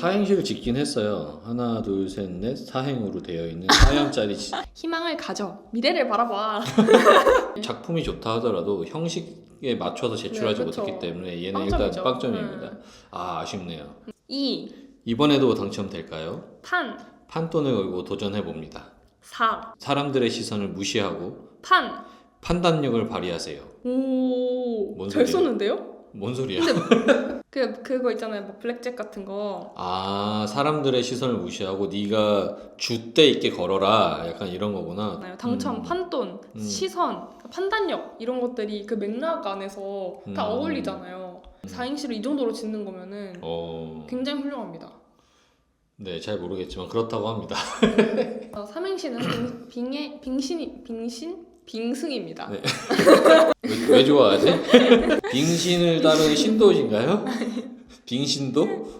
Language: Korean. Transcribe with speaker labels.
Speaker 1: 사행시를 짓긴 했어요. 하나, 둘, 셋, 넷 사행으로 되어 있는 사형짜리 지-
Speaker 2: 희망을 가져. 미래를 바라봐.
Speaker 1: 작품이 좋다 하더라도 형식에 맞춰서 제출하지
Speaker 2: 네, 그쵸.
Speaker 1: 못했기 때문에 얘는
Speaker 2: 빵점이죠.
Speaker 1: 일단 빵점입니다.
Speaker 2: 음.
Speaker 1: 아 아쉽네요.
Speaker 2: 2.
Speaker 1: 이번에도 당첨될까요?
Speaker 2: 판.
Speaker 1: 판돈을 걸고 도전해 봅니다.
Speaker 2: 4.
Speaker 1: 사람들의 시선을 무시하고
Speaker 2: 판.
Speaker 1: 판단력을 발휘하세요.
Speaker 2: 오. 뭔잘
Speaker 1: 소리예요?
Speaker 2: 쏘는데요?
Speaker 1: 뭔 소리야?
Speaker 2: 그 그거 있잖아요. 뭐 블랙잭 같은 거.
Speaker 1: 아 사람들의 시선을 무시하고 네가 줏대 있게 걸어라 약간 이런 거구나.
Speaker 2: 당첨,
Speaker 1: 음.
Speaker 2: 판돈,
Speaker 1: 음.
Speaker 2: 시선, 판단력 이런 것들이 그 맥락 안에서 다
Speaker 1: 음.
Speaker 2: 어울리잖아요. 사행시를 이 정도로 짓는 거면은
Speaker 1: 어,
Speaker 2: 굉장히 훌륭합니다.
Speaker 1: 네, 잘 모르겠지만 그렇다고 합니다.
Speaker 2: 어, 삼행시는 빙, 빙의 빙신이 빙신 빙승입니다.
Speaker 1: 네. 왜, 왜 좋아하지? 빙신을 따르는 신도신가요? 빙신도?